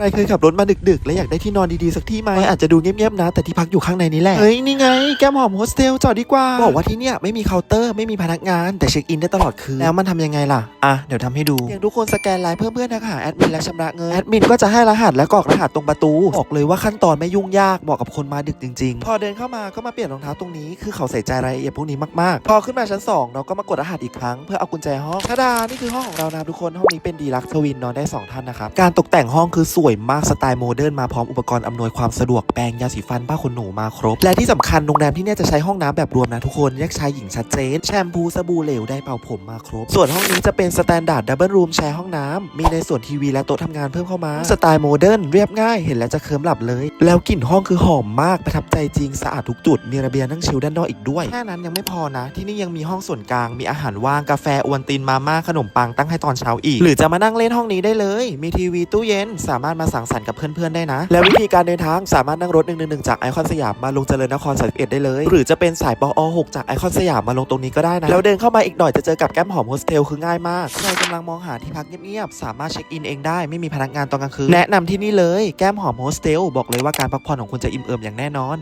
ใครเคยขับรถมาดึกๆ และอยากได้ที่นอนดีๆ สักที่ไหมอาจจะดูเงียบๆนะ แต่ที่พักอยู่ข้างในนี้แหละ เฮ้ย นี่ไง แก้มหอมโฮสเทลจอดดีกว่า บอกว่าที่เนี่ยไม่มีเคาน์เตอร์ไม่มีพนักงาน แต่เช็คอินได้ตลอดคืน แล้วมันทำยังไงล่ะ อะ เดี๋ยวทำให้ดูอย่างทุกคนสแกนไลน์เพื่อนเพื่อนทักหาแอดมินและชำระเงินแอดมินก็จะให้รหัสและกรอกรหัสตรงประตูบอกเลยว่าขั้นตอนไม่ยุ่งยากเหมาะกับคนมาดึกจริง ๆ พอเดินเข้ามาก็มาเปลี่ยนรองเท้าตรงนี้คือเขาใส่ใจรายละเอียดพวกนี้มากๆ พอขึ้นมาชั้นสองเราก็มากดรหัสอีกครั้งเพื่อเอากุญแจห้องทาดานี่คือห้องของเรานะครับทุกคนห้องนี้เป็นดีลักซ์ทวินนอนได้ 2 ท่านนะครับการตกแต่งห้องคือสวยมากสไตล์โมเดิร์นมาพร้อมอุปกรณ์อำนวยความสะดวกแปรงยาสีฟันผ้าขนหนูมาครบ และที่สำคัญโรงแรมที่เนี่ยจะใช้ห้องน้ำแบบรวมนะทุกคนแยกชายหญิงชัดเจน แชมพูสบู่เหลวได้เป่าผมมาครบ ส่วนห้องนี้จะเป็นสแตนดาร์ดดับเบิลรูมแชร์ห้องน้ำมีในส่วนทีวีและโต๊ะทำงานเพิ่มเข้ามาสไตล์โมเดิร์นเรียบง่ายเห็นแล้วจะเคลิ้มหลับเลย แล้วกลิ่นห้องคือหอมมากประทับใจจริงสะอาดทุกจุดมีระเบียงนั่งชิลด้านนอกอีกด้วยแค่นั้นยังไม่พอนะ ที่นี่ยังมีห้องส่วนกลางมีอาหารว่างกาแฟอวนตินมาม่าขนมปังตั้งให้ตอนเช้าอีก หรือจะมานั่งเล่นห้องนี้ได้เลย มีทีวีตู้เย็นสามารถมาสังสรรค์กับเพื่อนๆได้นะ และวิธีการเดินทางสามารถนั่งรถ 111 จากไอคอนสยามมาลงเจริญนคร31ได้เลย หรือจะเป็นสายปอ6จากไอคอนสยามมาลงตรงนี้ก็ได้นะแล้วเดินเข้ามาอีกหน่อยจะเจอกับแก้มหอมโฮสเทลคือง่ายมากใครกำลังมองหาที่พักเงียบๆสามารถเช็คอินเองได้ไม่มีพนักงานตอนกลางคืนแนะนำที่นี่เลยแก้มหอมโฮสเทลบอกเลยว่าการพักผ่อนของคุณจะอิ่มเอิบอย่างแน่นอน